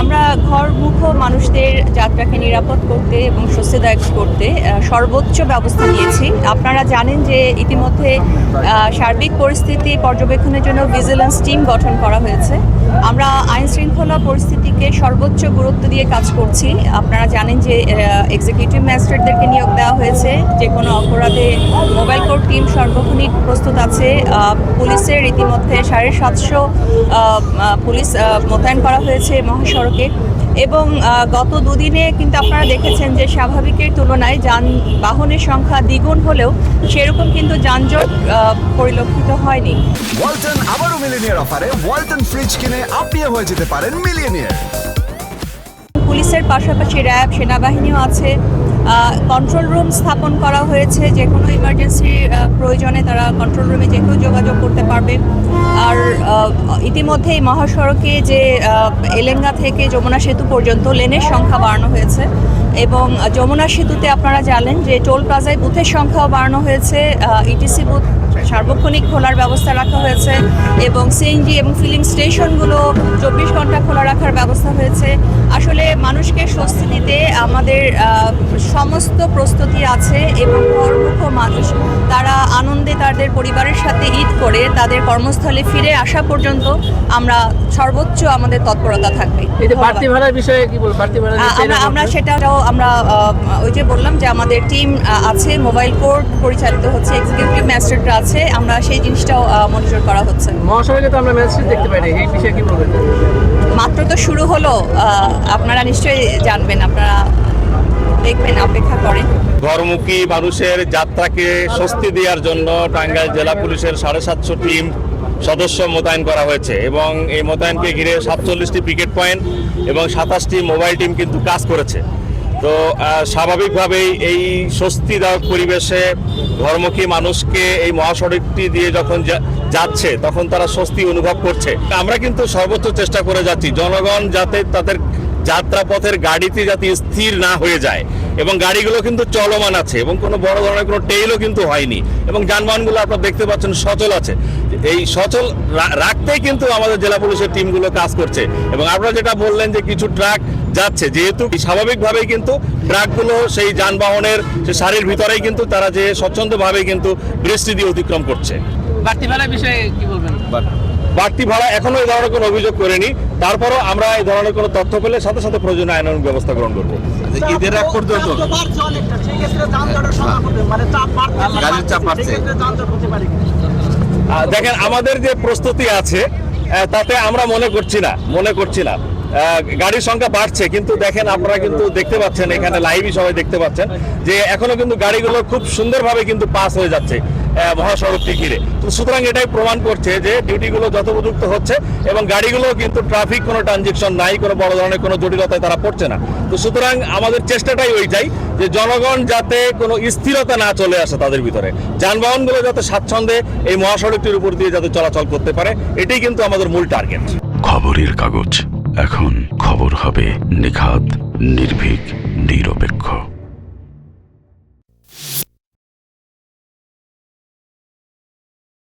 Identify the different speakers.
Speaker 1: আমরা ঘর মুখ মানুষদের যাত্রাকে নিরাপদ করতে এবং স্বস্তিদায়ক করতে সর্বোচ্চ ব্যবস্থা নিয়েছি। আপনারা জানেন যে ইতিমধ্যে সার্বিক পরিস্থিতি পর্যবেক্ষণের জন্য ভিজিলেন্স টিম গঠন করা হয়েছে। শৃঙ্খলা পরিস্থিতিকে সর্বোচ্চ গুরুত্ব দিয়ে কাজ করছি। আপনারা জানেন যে এক্সিকিউটিভ ম্যাজিস্ট্রেটদেরকে নিয়োগ দেওয়া হয়েছে। যে কোনো অপরাধে মোবাইল কোর্ট টিম সর্বক্ষণিক প্রস্তুত আছে। পুলিশের ইতিমধ্যে সাড়ে সাতশো পুলিশ মোতায়েন করা হয়েছে মহাসড়কে। এবং গত দুদিনে কিন্তু আপনারা দেখেছেন যে স্বাভাবিকের তুলনায় যানবাহনের সংখ্যা দ্বিগুণ হলেও সেরকম কিন্তু যানজট পরিলক্ষিত হয়নি।
Speaker 2: ওয়ালটন আবারও মিলিনিয়ার অফারে ওয়ালটন ফ্রিজ কিনে আপনিও হয়ে যেতে পারেন মিলিয়নিয়ার।
Speaker 1: পুলিশের পাশাপাশি র্যাব, সেনাবাহিনীও আছে। কন্ট্রোল রুম স্থাপন করা হয়েছে। যে কোনো ইমার্জেন্সি প্রয়োজনে তারা কন্ট্রোল রুমে যে কেউ যোগাযোগ করতে পারবে। আর ইতিমধ্যেই মহাসড়কে যে এলেঙ্গা থেকে যমুনা সেতু পর্যন্ত লেনের সংখ্যা বাড়ানো হয়েছে। এবং যমুনা সেতুতে আপনারা জানেন যে টোল প্লাজায় বুথের সংখ্যাও বাড়ানো হয়েছে। ইটিসি বুথ সার্বক্ষণিক খোলার ব্যবস্থা রাখা হয়েছে এবং সিএনজি এবং ফিলিং স্টেশনগুলো চব্বিশ ঘণ্টা খোলা রাখার ব্যবস্থা হয়েছে। মানুষকে স্বস্তি দিতে আমাদের সমস্ত প্রস্তুতি আছে এবং কর্মক্ষ মানুষ তাদের পরিবারের সাথে ঈদ করে তাদের কর্মস্থলে ফিরে আসা পর্যন্ত আমরা সর্বোচ্চ আমাদের তৎপরতা থাকবে।
Speaker 3: বাড়তি ভাড়ার বিষয়ে কি বল বাড়তি ভাড়া
Speaker 1: আমরা আমরা সেটাও আমরা ওই যে বললাম যে আমাদের টিম আছে মোবাইল কোর্ট পরিচালিত হচ্ছে এক্সিকিউটিভ ম্যাজিস্ট্রেটরা আছে আমরা সেই জিনিসটাও মনিটর করা হচ্ছে।
Speaker 3: মহাসড়কে তো আমরা ম্যাজিস্ট্রেট দেখতে পাই না এই বিষয়ে কি বলবেন?
Speaker 1: মাত্র তো শুরু হলো আপনারা নিশ্চয়ই জানবেন আপনারা দেখবেন, অপেক্ষা করেন।
Speaker 4: ঘরমুখী মানুষের যাত্রাকে স্বস্তি দেওয়ার জন্য টাঙ্গাইল জেলা পুলিশের সাড়ে সাতশো টিম সদস্য মোতায়েন করা হয়েছে এবং এই মোতায়েনকে ঘিরে সাতচল্লিশটি পিকেট পয়েন্ট এবং সাতাশটি মোবাইল টিম কিন্তু কাজ করেছে। তো স্বাভাবিকভাবেই এই স্বস্তিদায়ক পরিবেশে ঘরমুখী মানুষকে এই মহাসড়কটি দিয়ে যখন যাচ্ছে, তখন তারা স্বস্তি অনুভব করছে। আমরা কিন্তু সর্বোচ্চ চেষ্টা করে যাচ্ছি, জনগণ যাতে তাদের যাত্রাপথের গাড়িতে যাতে স্থির না হয়ে যায়। এবং গাড়িগুলো কিন্তু চলমান আছে এবং কোনো বড় ধরনের কোনো টেইলও কিন্তু হয়নি। এবং যানবাহনগুলো আপনারা দেখতে পাচ্ছেন সচল আছে। এই সচল রাখতেই কিন্তু আমাদের জেলা পুলিশের টিমগুলো কাজ করছে। এবং আপনারা যেটা বললেন যে কিছু ট্রাক যাচ্ছে যেহেতু স্বাভাবিকভাবেই কিন্তু ট্রাকগুলো সেই যানবাহনের সে সারির ভিতরেই কিন্তু তারা যে স্বচ্ছন্দভাবে কিন্তু বৃষ্টি দিয়ে অতিক্রম করছে।
Speaker 3: বাড়তি বিষয়ে কি বলবেন?
Speaker 4: বাড়তি ভাড়া এখনও এই ধরনের কোনো অভিযোগ করেনি। তারপরও আমরা এই ধরনের কোনো তথ্য পেলে সাথে সাথে প্রয়োজনীয় আইনানুগ ব্যবস্থা গ্রহণ করব।
Speaker 5: ঈদের আগ পর্যন্ত গাড়ির চাপ বাড়ছে।
Speaker 4: দেখেন আমাদের যে প্রস্তুতি আছে আহ, তাতে আমরা মনে করছি না মনে করছি না। আহ, গাড়ির সংখ্যা বাড়ছে কিন্তু দেখেন আপনারা কিন্তু দেখতে পাচ্ছেন এখানে লাইভই সবাই দেখতে পাচ্ছেন যে এখনও কিন্তু গাড়িগুলো খুব সুন্দরভাবে কিন্তু পাস হয়ে যাচ্ছে। মহাসড়কটি ঘিরে তো সুতরাং এটাই প্রমাণ করছে যে ডিউটিগুলো যথোপযুক্ত হচ্ছে এবং গাড়িগুলো কিন্তু ট্রাফিক কোনো ট্রানজেকশন নাই, কোনো বড় ধরনের কোনো জটিলতায় তারা পড়ছে না। তো সুতরাং আমাদের চেষ্টাটাই ওইটাই যে জনগণ যাতে কোনো স্থিরতা না চলে আসে তাদের ভিতরে, যানবাহনগুলো যাতে স্বাচ্ছন্দ্যে এই মহাসড়কটির উপর দিয়ে যাতে চলাচল করতে পারে, এটাই কিন্তু আমাদের মূল টার্গেট।
Speaker 6: খবরের কাগজ, এখন খবর হবে নিখাত নির্ভীক, নিরপেক্ষ।